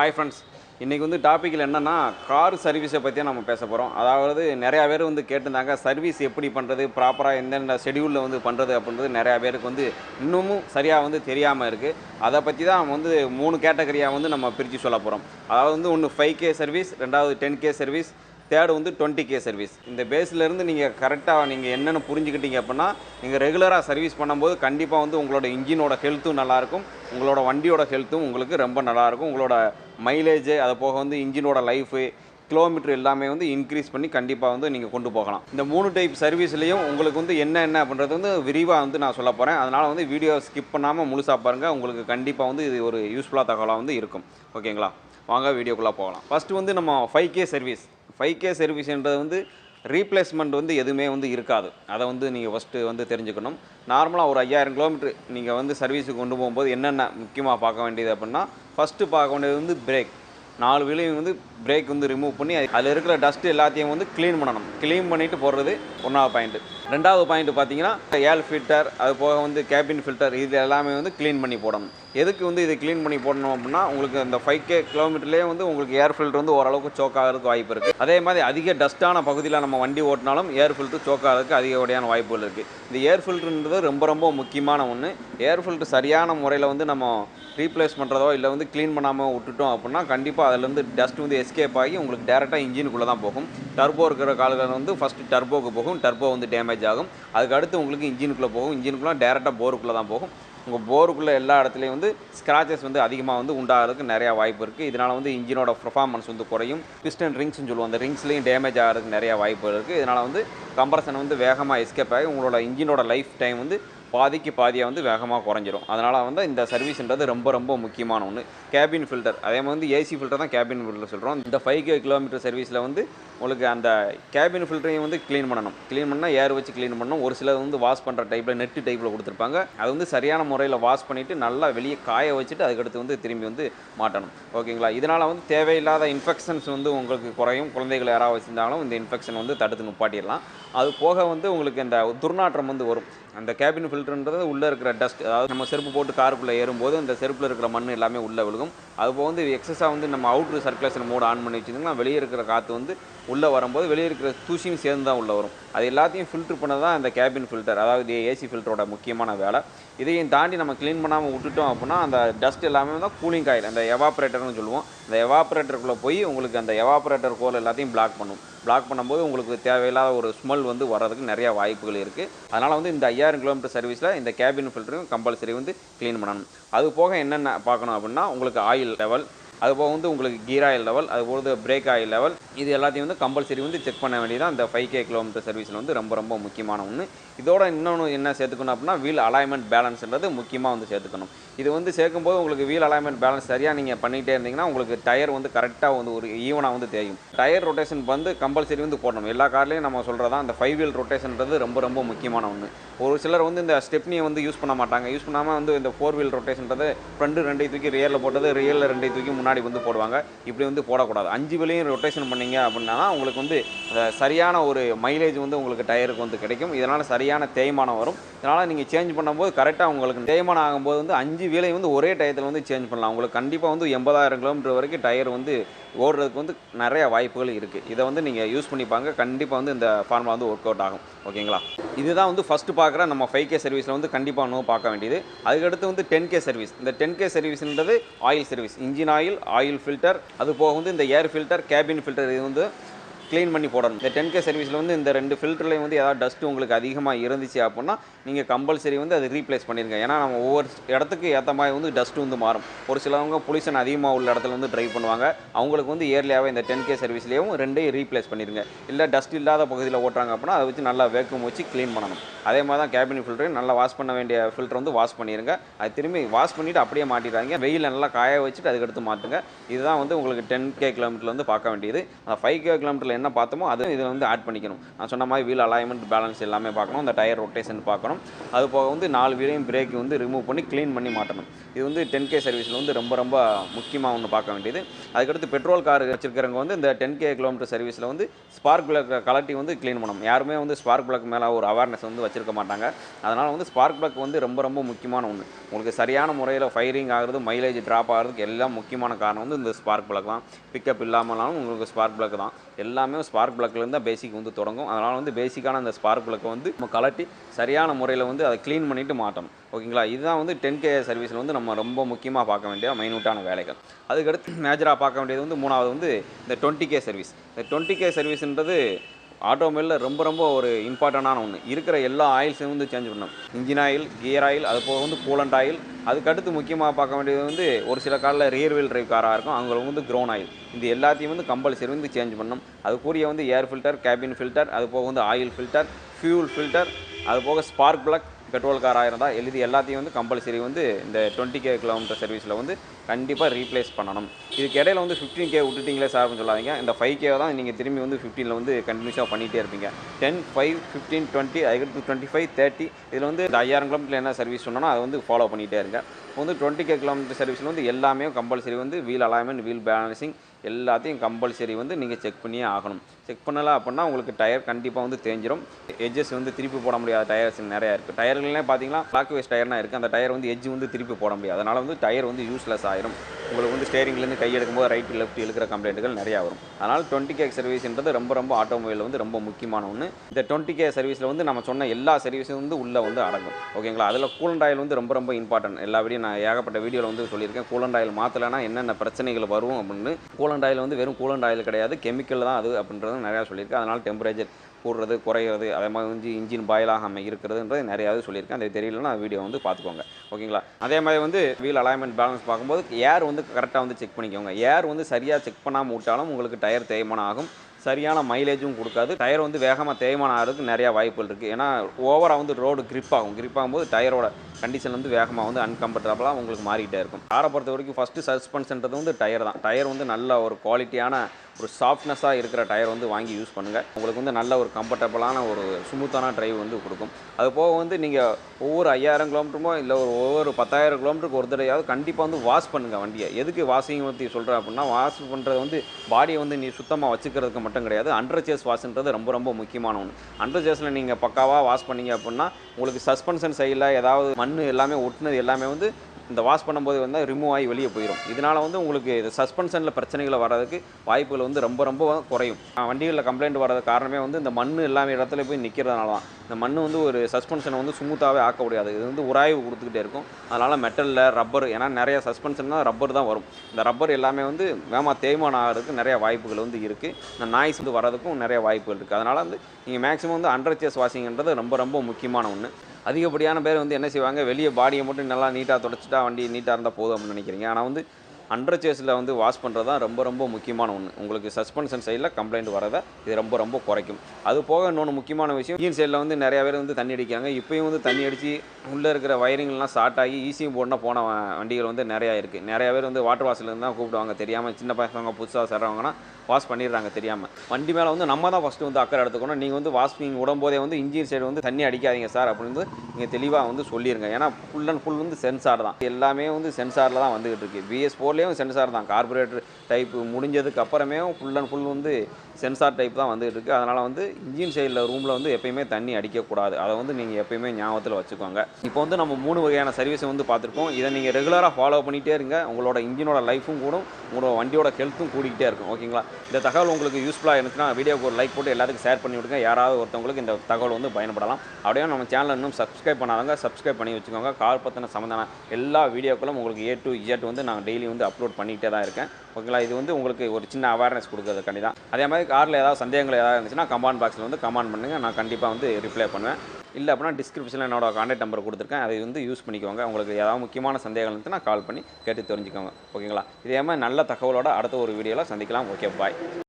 Hi friends இன்றைக்கி வந்து டாப்பிக்கில் என்னென்னா கார் சர்வீஸை பற்றி நம்ம பேச போகிறோம் அதாவது நிறையா பேர் வந்து கேட்டிருந்தாங்க சர்வீஸ் எப்படி பண்ணுறது ப்ராப்பராக எந்தெந்த ஷெடியூலில் வந்து பண்ணுறது அப்படின்றது நிறையா பேருக்கு வந்து இன்னமும் சரியாக வந்து தெரியாமல் இருக்குது அதை பற்றி தான் வந்து மூணு கேட்டகரியாக வந்து நம்ம பிரித்து சொல்ல போகிறோம் அதாவது வந்து ஒன்று ஃபைவ் கே சர்வீஸ் ரெண்டாவது டென் கே சர்வீஸ் தேர்டு வந்து டுவெண்ட்டி கே சர்வீஸ் இந்த பேஸ்லேருந்து நீங்கள் கரெக்டாக நீங்கள் என்னென்னு புரிஞ்சுக்கிட்டீங்க அப்படின்னா நீங்கள் ரெகுலராக சர்வீஸ் பண்ணும்போது கண்டிப்பாக வந்து உங்களோட இன்ஜினோட ஹெல்த்தும் நல்லாயிருக்கும் உங்களோட வண்டியோட ஹெல்த்தும் உங்களுக்கு ரொம்ப நல்லாயிருக்கும் உங்களோட மைலேஜ் அது போக வந்து இன்ஜினோட லைஃபு கிலோமீட்டர் எல்லாமே வந்து இன்க்ரீஸ் பண்ணி கண்டிப்பாக வந்து நீங்கள் கொண்டு போகலாம். இந்த மூணு டைப் சர்வீஸ்லேயும் உங்களுக்கு வந்து என்ன என்ன அப்படின்றது வந்து விரிவாக வந்து நான் சொல்ல போகிறேன் அதனால் வந்து வீடியோ ஸ்கிப் பண்ணாமல் முழுசாக பாருங்கள் உங்களுக்கு கண்டிப்பாக வந்து இது ஒரு யூஸ்ஃபுல்லாக தகவலாக வந்து இருக்கும். ஓகேங்களா வாங்க வீடியோக்குள்ளே போகலாம். ஃபஸ்ட்டு வந்து நம்ம five K service five K சர்வீஸ்ன்றது வந்து ரீப்ளேஸ்மெண்ட் வந்து எதுவுமே வந்து இருக்காது. அதை வந்து நீங்கள் ஃபஸ்ட்டு வந்து தெரிஞ்சுக்கணும். நார்மலாக ஒரு ஐயாயிரம் கிலோமீட்டர் நீங்கள் வந்து சர்வீஸுக்கு கொண்டு போகும்போது என்னென்ன முக்கியமாக பார்க்க வேண்டியது அப்படின்னா ஃபஸ்ட்டு பார்க்க வேண்டியது வந்து பிரேக் நாலு வீலையும் வந்து பிரேக் வந்து ரிமூவ் பண்ணி அதில் இருக்கிற டஸ்ட் எல்லாத்தையும் வந்து க்ளீன் பண்ணணும். க்ளீன் பண்ணிவிட்டு போடுறது ஒன்றாவது பாயிண்ட்டு ரெண்டாவது பாயிண்ட் பார்த்தீங்கன்னா ஏர் ஃபில்டர் அது போக வந்து கேபின் ஃபில்டர் இது எல்லாமே வந்து க்ளீன் பண்ணி போடணும். எதுக்கு வந்து இதை க்ளீன் பண்ணி போடணும் அப்படின்னா உங்களுக்கு அந்த ஃபைவ் கே கிலோமீட்டர்லேயே வந்து உங்களுக்கு ஏர் ஃபில்டர் வந்து ஓரளவுக்கு சோக் ஆகிறதுக்கு வாய்ப்பு இருக்குது அதே மாதிரி அதிக டஸ்ட்டான பகுதியில் நம்ம வண்டி ஓட்டினாலும் ஏர் ஃபில்டர் சோக் ஆகிறதுக்கு அதிகப்படியான வாய்ப்புகள் இருக்குது இந்த ஏர் ஃபில்டர்ன்றது ரொம்ப ரொம்ப முக்கியமான ஒன்று ஏர் ஃபில்டர் சரியான முறையில் வந்து நம்ம ரீப்ளேஸ் பண்ணுறதோ இல்லை வந்து க்ளீன் பண்ணாமல் விட்டுட்டோம் அப்படின்னா கண்டிப்பாக அதுலேருந்து டஸ்ட் வந்து எஸ்கேப் ஆகி உங்களுக்கு டேரெக்டாக இன்ஜினுக்குள்ளே தான் போகும். டர்போ இருக்கிற காலகட்டம் வந்து ஃபஸ்ட்டு டர்போக்கு போகும். டர்போ வந்து டேமேஜ் ஆகும். அதுக்கு அடுத்து உங்களுக்கு இன்ஜினுக்குள்ளே போகும். இன்ஜினுக்குள்ளே டேரெக்டாக போருக்குள்ளே தான் போகும். உங்கள் போருக்குள்ளே எல்லா இடத்துலையும் வந்து ஸ்க்ராச்சஸ் வந்து அதிகமாக வந்து உண்டாகிறதுக்கு நிறையா வாய்ப்பு இருக்குது இதனால் வந்து இன்ஜினோட பர்ஃபார்மன்ஸ் வந்து குறையும். பிஸ்டன் ரிங்ஸ்னு சொல்லுவோம். அந்த ரிங்ஸ்லேயும் டேமேஜ் ஆகிறதுக்கு நிறையா வாய்ப்பு இருக்குது இதனால் வந்து கம்ப்ரஷன் வந்து வேகமாக எஸ்கேப் ஆகி உங்களோட இன்ஜினோட லைஃப் டைம் வந்து பாதிக்கு பாதியாக வந்து வேகமாக குறைஞ்சிரும். அதனால் வந்து இந்த சர்வீஸ்ன்றது ரொம்ப ரொம்ப முக்கியமான ஒன்று கேபின் ஃபில்டர். அதே மாதிரி வந்து ஏசி ஃபில்டர் தான் கேபின் ஃபில்டர் சொல்கிறோம் இந்த ஃபைவ் கே கிலோமீட்டர் சர்வீஸில் வந்து உங்களுக்கு அந்த கேபின் ஃபில்டரையும் வந்து க்ளீன் பண்ணணும். க்ளீன் பண்ணால் ஏர் வச்சு க்ளீன் பண்ணணும். ஒரு சிலர் வந்து வாஷ் பண்ணுற டைப்பில் நெட்டு டைப்பில் கொடுத்துருப்பாங்க. அது வந்து சரியான முறையில் வாஷ் பண்ணிவிட்டு நல்லா வெளியே காய வச்சுட்டு அதுக்கடுத்து வந்து திரும்பி வந்து மாட்டணும். ஓகேங்களா? இதனால் வந்து தேவையில்லாத இன்ஃபெக்ஷன்ஸ் வந்து உங்களுக்கு குறையும். குழந்தைகள் யாராவது வச்சுருந்தாலும் இந்த இன்ஃபெக்ஷன் வந்து தடுத்து நிப்பாட்டிடலாம். அது போக வந்து உங்களுக்கு இந்த துர்நாற்றம் வந்து வரும். அந்த கேபின் ஃபில்டர்ன்றது உள்ளே இருக்கிற டஸ்ட் அதாவது நம்ம செருப்பு போட்டு காருக்குள்ளே ஏறும்போது அந்த செருப்பில் இருக்கிற மண் எல்லாமே உள்ளே விழுகும். அது போக வந்து எக்ஸஸாக வந்து நம்ம அவுட்ரு சர்க்குலேஷன் மோடு ஆன் பண்ணி வச்சிருந்தோம்னா வெளியே இருக்கிற காற்று வந்து உள்ளே வரும்போது வெளியே இருக்கிற தூசியும் சேர்ந்து தான் உள்ளே வரும். அது எல்லாத்தையும் ஃபில்ட்ரு பண்ண தான் அந்த கேபின் ஃபில்டர் அதாவது ஏசி ஃபில்டரோட முக்கியமான வேலை. இதையும் தாண்டி நம்ம க்ளீன் பண்ணாமல் விட்டுட்டோம் அப்படின்னா அந்த டஸ்ட் எல்லாமே தான் கூலிங் காயில் அந்த எவாப்ரேட்டர்னு சொல்லுவோம். அந்த எவாப்ரேட்டருக்குள்ளே போய் உங்களுக்கு அந்த எவாப்ரேட்டர் கோல் எல்லாத்தையும் பிளாக் பண்ணும். பிளாக் பண்ணும்போது உங்களுக்கு தேவையில்லாத ஒரு ஸ்மெல் வந்து வர்றதுக்கு நிறையா வாய்ப்புகள் இருக்குது அதனால் வந்து இந்த ஐயாயிரம் கிலோமீட்டர் சர்வீஸில் இந்த கேபின் ஃபில்டரும் கம்பல்சரி வந்து க்ளீன் பண்ணணும். அது போக என்னென்ன பார்க்கணும் அப்படின்னா உங்களுக்கு ஆயில் லெவல் அது போக வந்து உங்களுக்கு கீர் ஆயில் லெவல் அது பிரேக் ஆயில் லெவல் இது எல்லாத்தையும் வந்து கம்பல்சரி வந்து செக் பண்ண வேண்டியதான் அந்த ஃபைவ் கே கிலோமீட்டர் சர்வீஸில் வந்து ரொம்ப ரொம்ப முக்கியமான ஒன்று இதோட இன்னொன்று என்ன சேர்த்துக்கணும் அப்படின்னா வீல் அலைன்மெண்ட் பேலன்ஸ்ன்றது முக்கியமாக வந்து சேர்த்துக்கணும். இது வந்து சேர்க்கும்போது உங்களுக்கு வீல் அலைன்மெண்ட் பேலன்ஸ் சரியாக நீங்கள் பண்ணிகிட்டே இருந்தீங்கன்னா உங்களுக்கு டயர் வந்து கரெக்டாக வந்து ஒரு ஈவனாக வந்து தெரியும் டயர் ரொட்டேஷன் வந்து கம்பல்சரி வந்து போடணும். எல்லா கார்லேயும் நம்ம சொல்கிறதா அந்த ஃபைவ் வீல் ரொட்டேஷன்றது ரொம்ப ரொம்ப முக்கியமான ஒன்று ஒரு சிலர் வந்து இந்த ஸ்டெப்னியை வந்து யூஸ் பண்ண மாட்டாங்க. யூஸ் பண்ணாமல் வந்து இந்த ஃபோர் வீல் ரொட்டேஷன்றது ஃப்ரெண்டு ரெண்டையும் தூக்கி ரியரில் போட்டது ரியலில் ரெண்டையும் தூக்கி முன்னாடி முன்னாடி வந்து போடுவாங்க. இப்படி வந்து போடக்கூடாது. அஞ்சு வீலையும் ரொட்டேஷன் பண்ணீங்க அப்படின்னா உங்களுக்கு வந்து சரியான ஒரு மைலேஜ் வந்து உங்களுக்கு டயருக்கு வந்து கிடைக்கும். இதனால் சரியான தேய்மானம் வரும். இதனால் நீங்கள் சேஞ்ச் பண்ணும்போது கரெக்டாக உங்களுக்கு தேய்மானம் ஆகும்போது வந்து அஞ்சு வீலையும் வந்து ஒரே டயத்தில் வந்து சேஞ்ச் பண்ணலாம். உங்களுக்கு கண்டிப்பாக வந்து எண்பதாயிரம் கிலோமீட்டர் வரைக்கும் டயர் வந்து ஓடுறதுக்கு வந்து நிறைய வாய்ப்புகள் இருக்குது இதை வந்து நீங்கள் யூஸ் பண்ணிப்பாங்க கண்டிப்பாக வந்து இந்த ஃபார்முலா வந்து ஒர்க் அவுட் ஆகும். ஓகேங்களா இதுதான் வந்து ஃபஸ்ட்டு பார்க்குற நம்ம ஃபைவ் கே சர்வீஸில் வந்து கண்டிப்பாக இன்னும் பார்க்க வேண்டியது. அதுக்கடுத்து வந்து டென் கே சர்வீஸ் இந்த ten K சர்வீஸ்ன்றது oil service engine oil oil filter அது போக வந்து இந்த ஏர் ஃபில்டர் கேபின் ஃபில்டர் இது வந்து க்ளீன் பண்ணி போடணும். இந்த டென் கே சர்வீஸில் வந்து இந்த ரெண்டு ஃபில்டர்லேயும் வந்து ஏதாவது டஸ்ட் உங்களுக்கு அதிகமாக இருந்துச்சு அப்படின்னா நீங்கள் கம்பல்சரி வந்து அது ரீப்ளேஸ் பண்ணிடுங்க ஏன்னா நம்ம ஒவ்வொரு இடத்துக்கு ஏற்ற மாதிரி வந்து டஸ்ட் வந்து மாறும். ஒரு சிலவங்க பொல்யூஷன் அதிகமாக உள்ள இடத்துல வந்து ட்ரைவ் பண்ணுவாங்க. அவங்களுக்கு வந்து இயர்லியாகவே இந்த டென் கே சர்வீஸ்லேயும் ரெண்டையும் ரீப்ளேஸ் பண்ணிடுங்க இல்லை டஸ்ட் இல்லாத பகுதியில் ஓட்டுறாங்க அப்படின்னா அதை வச்சு நல்லா வேக்கம் வச்சு க்ளீன் பண்ணணும். அதே மாதிரி தான் கேபின் ஃபில்டரையும் நல்லா வாஷ் பண்ண வேண்டிய ஃபில்டர் வந்து வாஷ் பண்ணிடுங்க அது திரும்பி வாஷ் பண்ணிவிட்டு அப்படியே மாட்டிடுறாங்க வெயில் நல்லா காய வச்சுட்டு அதுக்கடுத்து மாட்டுங்க இதுதான் வந்து உங்களுக்கு டென் கே கிலோமீட்டரில் வந்து பார்க்க வேண்டியது. அந்த ஃபைவ் கே கிலோமீட்டரில் என்ன பார்த்தோமோ அது இதில் வந்து ஆட் பண்ணிக்கணும். நான் சொன்ன மாதிரி வீல் அலைன்மெண்ட் பேலன்ஸ் எல்லாமே பார்க்கணும். அந்த டயர் ரொட்டேஷன் பார்க்கணும். அது போக வந்து நாலு வீலையும் பிரேக் வந்து ரிமூவ் பண்ணி க்ளீன் பண்ணி மாட்டணும். இது வந்து டென் கே சர்வீஸில் வந்து ரொம்ப ரொம்ப முக்கியமாக ஒன்று பார்க்க வேண்டியது. அதுக்கடுத்து பெட்ரோல் கார் வச்சுருக்கிறவங்க வந்து இந்த டென் கே கிலோமீட்டர் சர்வீஸில் வந்து ஸ்பார்க் பிளக் கலட்டி வந்து க்ளீன் பண்ணணும். யாருமே வந்து ஸ்பார்க் பிளக் மேலே ஒரு அவேர்னஸ் வந்து வச்சிருக்க மாட்டாங்க. அதனால் வந்து ஸ்பார்க் பிளக் வந்து ரொம்ப ரொம்ப முக்கியமான ஒன்று உங்களுக்கு சரியான முறையில் ஃபயரிங் ஆகிறது மைலேஜ் ட்ராப் ஆகிறதுக்கு எல்லாம் முக்கியமான காரணம் வந்து இந்த ஸ்பார்க் பிளக் தான். பிக்கப் இல்லாமலாலும் உங்களுக்கு ஸ்பார்க் பிளக் தான். எல்லாமே ஸ்பார்க் பிளக்லேருந்து தான் பேசிக் வந்து தொடங்கும். அதனால் வந்து பேசிக்கான அந்த ஸ்பார்க் பிளக்கை வந்து நம்ம கலட்டி சரியான முறையில் வந்து அதை க்ளீன் பண்ணிவிட்டு மாட்டணும். ஓகேங்களா? இதுதான் வந்து டென் கே சர்வீஸில் வந்து நம்ம ரொம்ப முக்கியமாக பார்க்க வேண்டிய மைனூட்டான வேலைகள். அதுக்கடுத்து மேஜராக பார்க்க வேண்டியது வந்து மூணாவது வந்து இந்த டுவெண்ட்டி கே சர்வீஸ் இந்த டுவெண்ட்டி கே சர்வீஸ்ன்றது ஆட்டோமொபைலில் ரொம்ப ரொம்ப ஒரு இம்பார்ட்டண்டான ஒன்று இருக்கிற எல்லா ஆயில்ஸையும் வந்து சேஞ்ச் பண்ணணும். இன்ஜின் ஆயில் கியர் ஆயில் அது போக வந்து கூலண்ட் ஆயில் அதுக்கடுத்து முக்கியமாக பார்க்க வேண்டியது வந்து ஒரு சில காரில் ரியர் வீல் டிரைவ் காராக இருக்கும். அவங்க வந்து க்ரோன் ஆயில் இந்த எல்லாத்தையும் வந்து கம்பல்சரி வந்து சேஞ்ச் பண்ணணும். அதுக்குரிய வந்து ஏர் ஃபில்டர் கேபின் ஃபில்டர் அது போக வந்து ஆயில் ஃபில்டர் ஃபியூல் ஃபில்டர் அது போக ஸ்பார்க் பிளக் பெட்ரோல் காராக இருந்தால் எழுதி எல்லாத்தையும் வந்து கம்பல்சரி வந்து இந்த டுவெண்ட்டி கே கிலோமீட்டர் சர்வீஸில் வந்து கண்டிப்பாக ரீப்ளேஸ் பண்ணணும். இதுக்கு இடையில வந்து ஃபிஃப்டீன் கே விட்டுட்டிங்களே சார்னு சொல்லாதீங்க. இந்த ஃபைவ் கே தான் நீங்கள் திரும்பி வந்து ஃபிஃப்டீனில் வந்து கண்டினியூஸாக பண்ணிகிட்டே இருப்பீங்க. டென் ஃபைவ் ஃபிஃப்டீன் டுவெண்ட்டி அதுக்கடுத்து டுவெண்ட்டி ஃபைவ் தேர்ட்டி இதில் வந்து இந்த ஐயாயிரம் கிலோமீட்டர் என்ன சர்வீஸ் சொன்னோன்னா அதை வந்து ஃபாலோ பண்ணிகிட்டே இருங்க. இப்போ வந்து டுவெண்ட்டி கே கிலோமீட்டர் சர்வீஸில் வந்து எல்லாமே கம்பல்சரி வந்து வீல் அலைன்மெண்ட் வீல் பேலன்சிங் எல்லாத்தையும் கம்பல்சரி வந்து நீங்கள் செக் பண்ணியே ஆகணும். செக் பண்ணலை அப்படின்னா உங்களுக்கு டயர் கண்டிப்பாக வந்து தேஞ்சிரும். எட்ஜஸ் வந்து திருப்பி போட முடியாத டயர்ஸ் நிறையா இருக்குது டயர்கள்லாம் பார்த்தீங்கன்னா பிளாக் வேஸ்ட் டயர்னா இருக்குது அந்த டயர் வந்து எஜ்ஜு வந்து திருப்பி போட முடியாது. அதனால் வந்து டயர் வந்து யூஸ்லெஸ் ஆயிரும். உங்களுக்கு வந்து ஸ்டேரிங்லேருந்து கை எடுக்கும்போது ரைட் லெஃப்ட் இழுக்கிற கம்ப்ளைண்ட்டுகள் நிறையா வரும். அதனால் டுவெண்ட்டி கே சர்வீஸ்ன்றது ரொம்ப ரொம்ப ஆட்டோமொபைலில் வந்து ரொம்ப முக்கியமான ஒன்று இந்த டுவெண்ட்டி கே சர்வீஸில் வந்து நம்ம சொன்ன எல்லா சர்வீஸும் வந்து உள்ளே வந்து அடங்கும். ஓகேங்களா அதில் கூலண்ட் ஆயில் வந்து ரொம்ப ரொம்ப இம்பார்ட்டன்ட் எல்லா வீடியும் நான் ஏகப்பட்ட வீடியோவில் வந்து சொல்லியிருக்கேன். கூலண்ட் ஆயில் மாற்றலைன்னா என்னென்ன பிரச்சனைகள் வரும் அப்படின்னு. கூலண்ட் ஆயில் வந்து வெறும் கூலண்ட் ஆயில் கிடையாது. கெமிக்கல் தான் அது அப்படின்றது நிறையா சொல்லியிருக்கேன். அதனால் டெம்பரேச்சர் கூடுறது குறையிறது அதே மாதிரி வந்து இன்ஜின் பாயில் ஆகாமல் இருக்கிறதுன்றது நிறையாவது சொல்லியிருக்கேன். அது தெரியலன்னா வீடியோ வந்து பார்த்துக்கோங்க. ஓகேங்களா? அதே மாதிரி வந்து வீல் அலைன்மெண்ட் பேலன்ஸ் பார்க்கும்போது ஏர் வந்து கரெக்டாக வந்து செக் பண்ணிக்கோங்க. ஏர் வந்து சரியாக செக் பண்ணாமல் விட்டாலும் உங்களுக்கு டயர் தேய்மானம் ஆகும். சரியான மைலேஜும் கொடுக்காது. டயர் வந்து வேகமாக தேய்மானம் ஆகிறதுக்கு நிறையா வாய்ப்புகள் இருக்குது ஏன்னா ஓவராக வந்து ரோடு கிரிப் ஆகும். கிரிப் ஆகும்போது டயரோட கண்டிஷன் வந்து வேகமாக வந்து அன்கம்ஃபர்டபுளாக உங்களுக்கு மாறிக்கிட்டே இருக்கும். காரை பொறுத்த வரைக்கும் ஃபஸ்ட்டு சஸ்பென்ஷன்றது வந்து டயர் தான். டயர் வந்து நல்ல ஒரு குவாலிட்டியான ஒரு சாஃப்ட்னஸாக இருக்கிற டயர் வந்து வாங்கி யூஸ் பண்ணுங்கள் உங்களுக்கு வந்து நல்ல ஒரு கம்ஃபர்டபுளான ஒரு ஸ்மூத்தான டிரைவ் வந்து கொடுக்கும். அது போக வந்து நீங்கள் ஒவ்வொரு ஐயாயிரம் கிலோமீட்டருமோ இல்லை ஒரு ஒவ்வொரு பத்தாயிரம் கிலோமீட்டருக்கு ஒரு தடவையாவது கண்டிப்பாக வந்து வாஷ் பண்ணுங்கள் வண்டியை. எதுக்கு வாஷிங் பற்றி சொல்கிறேன் அப்படின்னா வாஷ் பண்ணுறது வந்து பாடியை வந்து நீ சுத்தமாக வச்சுக்கிறதுக்கு மட்டும் கிடையாது அண்டர் சேஸ் வாஷ்ன்றது ரொம்ப ரொம்ப முக்கியமான ஒன்று அண்டர் சேஸில் நீங்கள் பக்காவாக வாஷ் பண்ணீங்க அப்படின்னா உங்களுக்கு சஸ்பென்ஷன் சைடில் ஏதாவது மண் எல்லாமே ஒட்டுனது எல்லாமே வந்து இந்த வாஷ் பண்ணும்போது வந்து ரிமூவ் ஆகி வெளியே போயிடும் இதனால் வந்து உங்களுக்கு இது சஸ்பென்ஷனில் பிரச்சனைகள் வர்றதுக்கு வாய்ப்புகள் வந்து ரொம்ப ரொம்ப குறையும். வண்டிகளில் கம்ப்ளைண்ட் வர்றது காரணமே வந்து இந்த மண் எல்லாமே இடத்துல போய் நிற்கிறதுனால தான். இந்த மண் வந்து ஒரு சஸ்பென்ஷனை வந்து ஸ்மூத்தாகவே ஆக்க முடியாது. இது வந்து உராய்வு கொடுத்துக்கிட்டே இருக்கும். அதனால் மெட்டலில் ரப்பர் ஏன்னா நிறைய சஸ்பென்ஷன் தான் ரப்பர் தான் வரும். இந்த ரப்பர் எல்லாமே வந்து வேமா தேய்மானம் ஆகிறதுக்கு நிறைய வாய்ப்புகள் வந்து இருக்குது இந்த நாய்ஸ் வந்து வர்றதுக்கும் நிறைய வாய்ப்புகள் இருக்குது அதனால் வந்து நீங்கள் மேக்ஸிமம் வந்து அண்டர் சேஸ் ரொம்ப ரொம்ப முக்கியமான ஒன்று அதிகப்படியான பேர் வந்து என்ன செய்வாங்க வெளியே பாடியை மட்டும் நல்லா நீட்டாக தொடச்சிட்டா வண்டி நீட்டாக இருந்தால் போதும் அப்படின்னு நினைக்கிறீங்க. ஆனால் வந்து அண்டர் சேஸில் வந்து வாஷ் பண்ணுறது தான் ரொம்ப ரொம்ப முக்கியமான ஒன்று உங்களுக்கு சஸ்பென்ஷன் சைடில் கம்ப்ளைண்ட் வரதை இது ரொம்ப ரொம்ப குறைக்கும். அது போக இன்னொன்று முக்கியமான விஷயம் இன்ஜின் சைடில் வந்து நிறைய பேர் வந்து தண்ணி அடிக்கிறாங்க. இப்போயும் வந்து தண்ணி அடித்து உள்ளே இருக்கிற வயரிங்லாம் ஸ்டார்ட் ஆகி ஈஸியும் போடனா போன வண்டிகள் வந்து நிறையா இருக்குது நிறையா பேர் வந்து வாட்டர் வாஷ்லேருந்து தான் கூப்பிடுவாங்க. தெரியாமல் சின்ன பசங்க புதுசாக சேர்றவங்கன்னா வாஷ் பண்ணிடுறாங்க தெரியாமல் வண்டி மேலே வந்து நம்ம தான் ஃபஸ்ட்டு வந்து அக்கறை எடுத்துக்கணும். நீங்கள் வந்து வாஷிங் விடும்போதே வந்து இன்ஜின் சைடு வந்து தண்ணி அடிக்காதீங்க சார் அப்படின்னு வந்து நீங்கள் தெளிவாக வந்து சொல்லிடுங்க ஏன்னா ஃபுல் அண்ட் ஃபுல் வந்து சென்சார் தான். எல்லாமே வந்து சென்சாரில் தான் வந்துகிட்டு இருக்கு. பிஎஸ் ஃபோர்லேயும் சென்சார் தான். கார்பரேட்டர் டைப் முடிஞ்சதுக்கு அப்புறமே ஃபுல் அண்ட் ஃபுல் வந்து சென்சார் டைப் தான் வந்துகிட்டு இருக்கு. அதனால் வந்து இன்ஜின் சைடில் ரூமில் வந்து எப்பயுமே தண்ணி அடிக்கக்கூடாது. அதை வந்து நீங்கள் எப்பயுமே ஞாபகத்தில் வச்சுக்கோங்க. இப்போ வந்து நம்ம மூணு வகையான சர்வீஸை வந்து பார்த்துருக்கோம். இதை நீங்கள் ரெகுலராக ஃபாலோ பண்ணிகிட்டே இருங்க. உங்களோட இன்ஜினோட லைஃபும் கூடும். உங்களோட வண்டியோட ஹெல்த்தும் கூடிக்கிட்டே இருக்கும். ஓகேங்களா இந்த தகவல் உங்களுக்கு யூஸ்ஃபுல்லாக இருந்துச்சுன்னா வீடியோக்கு ஒரு லைக் போட்டு எல்லாத்துக்கும் ஷேர் பண்ணி விடுங்க. யாராவது ஒருத்தவங்களுக்கு இந்த தகவல் வந்து பயன்படலாம். அப்படியே நம்ம சேனல் இன்னும் சப்ஸ்கிரைப் பண்ணாதவங்க சப்ஸ்கிரைப் பண்ணி வச்சுக்கோங்க. கார் பற்றின சம்மந்தான எல்லா வீடியோக்களும் உங்களுக்கு ஏ டு இஜட் வந்து நான் டெய்லி வந்து அப்லோட் பண்ணிகிட்டே தான் இருக்கேன். ஓகேங்களா இது வந்து உங்களுக்கு ஒரு சின்ன அவேர்னஸ் கொடுக்கறதுக்காண்டி தான் அதே மாதிரி காரில் ஏதாவது சந்தேகங்கள் ஏதாவது இருந்துச்சுன்னா கமெண்ட் பாக்ஸில் வந்து கமெண்ட் பண்ணுங்கள் நான் கண்டிப்பாக வந்து ரிப்ளை பண்ணுவேன். இல்லை அப்படின்னா டிஸ்கிரிப்ஷனில் என்னோட காண்டாக்ட் நம்பர் கொடுத்துருக்கேன். அதை வந்து யூஸ் பண்ணிக்கோங்க. உங்களுக்கு ஏதாவது முக்கியமான சந்தேகம் இருந்துச்சுன்னா கால் பண்ணி கேட்டு தெரிஞ்சுக்கோங்க. ஓகேங்களா இதே மாதிரி நல்ல தகவலோட அடுத்த ஒரு வீடியோவில் சந்திக்கலாம். Okay bye